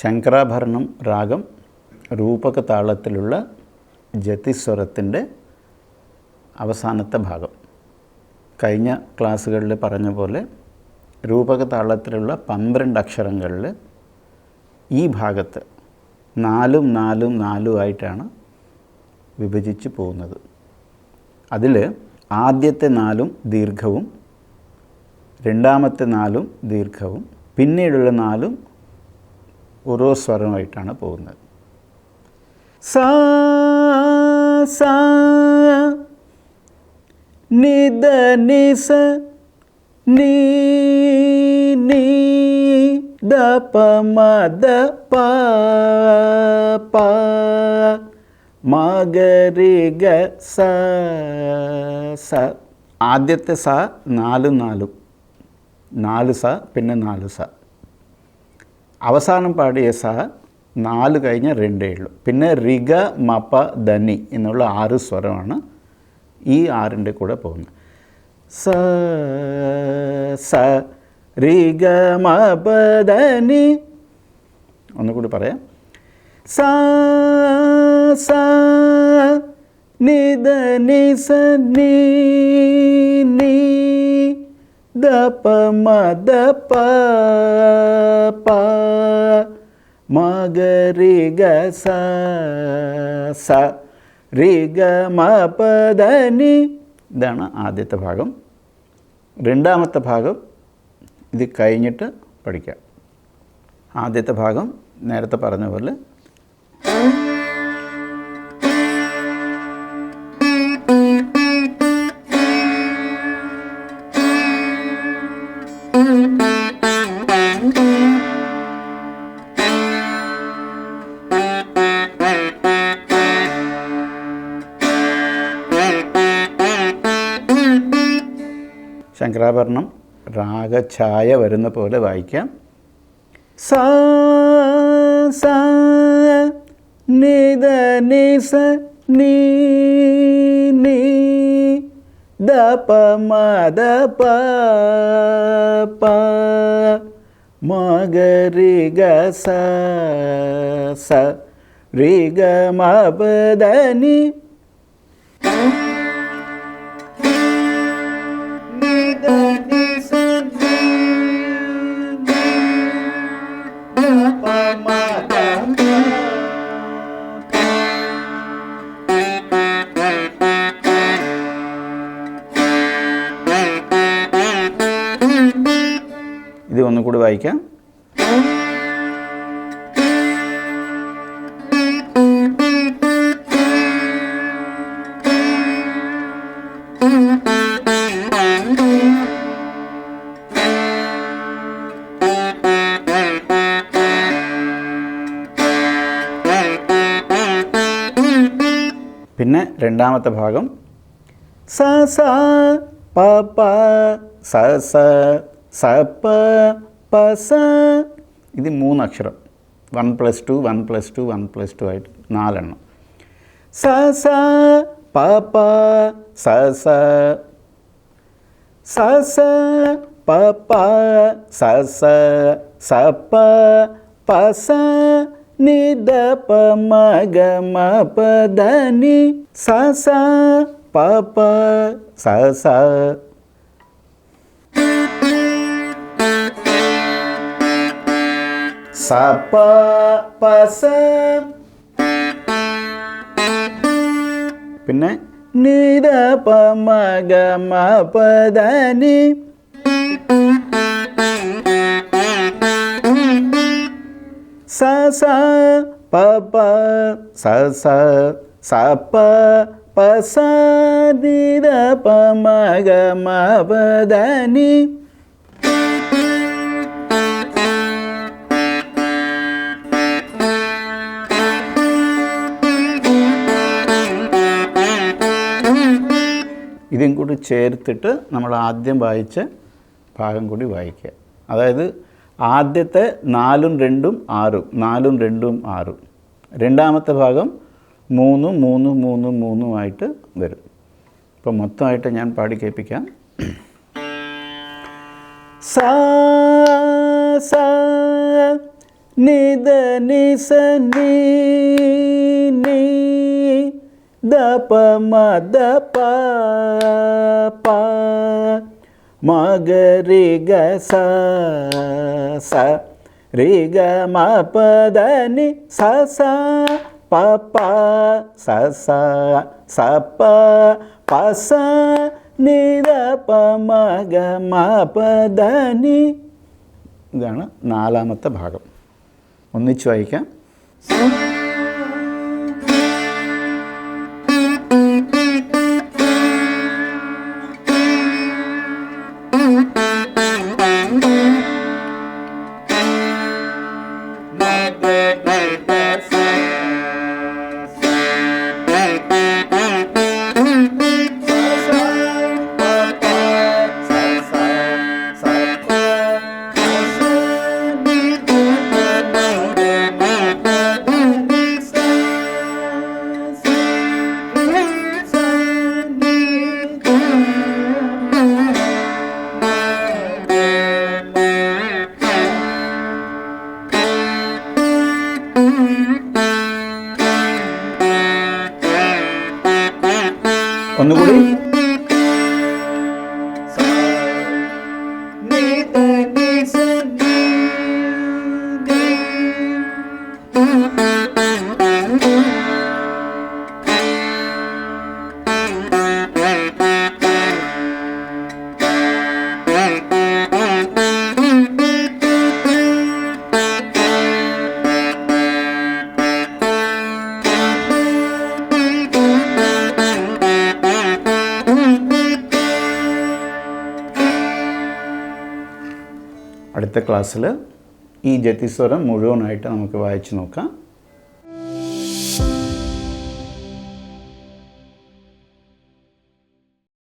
ശങ്കരാഭരണം രാഗം രൂപക താളത്തിലുള്ള ജതിസ്വരത്തിന്റെ അവസാനത്തെ ഭാഗം. കഴിഞ്ഞ ക്ലാസ്സുകളിൽ പറഞ്ഞ പോലെ രൂപക താളത്തിലുള്ള പന്ത്രണ്ട് അക്ഷരങ്ങളിൽ ഈ ഭാഗത്ത് നാലും നാലും നാലും ആയിട്ടാണ് വിഭജിച്ച് പോകുന്നത്. അതിൽ ആദ്യത്തെ നാലും ദീർഘവും രണ്ടാമത്തെ നാലും ദീർഘവും പിന്നീടുള്ള നാലും ഓരോ സ്വരമായിട്ടാണ് പോകുന്നത്. സാ നിദ നിസ നീ ദ പ മ ദ പ പ മ ഗ സ സ. ആദ്യത്തെ സ നാലും നാലും. നാല് സ പിന്നെ നാല് സ. അവസാനം പാടിയ സ നാല് കഴിഞ്ഞ രണ്ടേ ഉള്ളൂ. പിന്നെ റിഗ മപ ധനി എന്നുള്ള ആറ് സ്വരമാണ് ഈ ആറിന്റെ കൂടെ പോകുന്നത്. സ സ റിഗ മപ ധനി. ഒന്നുകൂടി പറയാം. സ സ സ നീ നീ. ദ പ മ ദ പ പ മ ഗ രി ഗ സ സ രി ഗ മ പ ദ നി ഇതാണ് ആദ്യത്തെ ഭാഗം. രണ്ടാമത്തെ ഭാഗം ഇത് കഴിഞ്ഞിട്ട് പഠിക്കാം. ആദ്യത്തെ ഭാഗം നേരത്തെ പറഞ്ഞ പോലെ ശങ്കരാഭരണം രാഗഛായ വരുന്ന പോലെ വായിക്കാം. സാ സാ നിദ നിസ നീ നീ ദ പ മ പ പ മ ഗ സ സ രി ഗ മ പ ദ നി ഇത് ഒന്നുകൂടി വായിക്കാം. പിന്നെ രണ്ടാമത്തെ ഭാഗം. സ സ പ പ സ സ സ പ പ സ ഇത് മൂന്ന് അക്ഷരം one plus two one plus two one plus two ആയിട്ട് നാലെണ്ണം സ സ പ പ സ സ സ സ പ പ സ സ സ പ പ സ നി ദ പ മ ഗ മ പ ധ നി സ സ പ പ സ സ സ പ പ സ പിന്നെ നി ദ പ മ ഗ മ പ ധ നി സ സ പ പ സ സ സ പ പ സ പ മ ഗ മ പ ഇതും കൂടി ചേർത്തിട്ട് നമ്മൾ ആദ്യം വായിച്ച ഭാഗം കൂടി വായിക്കുക. അതായത് ആദ്യത്തെ നാലും രണ്ടും ആറും നാലും രണ്ടും ആറും. രണ്ടാമത്തെ ഭാഗം മൂന്നും മൂന്നും മൂന്നും മൂന്നുമായിട്ട് വരും. അപ്പോൾ മൊത്തമായിട്ട് ഞാൻ പാടി കേൾപ്പിക്കാം. സാ സാ നിദ നിസ നീ നീ ദ പ മ ദ പ പ മഗ രി ഗ സ സ രി ഗ മ പ പ സ സ സ പ പ സ നി പ മ ഗ മ പ ദ നി ഇതാണ് നാലാമത്തെ ഭാഗം. ഒന്നിച്ചു വായിക്കാം. ഒന്നുകൂടി അടുത്ത ക്ലാസ്സിൽ ഈ ജതിസ്വരം മുഴുവനായിട്ട് നമുക്ക് വായിച്ചു നോക്കാം.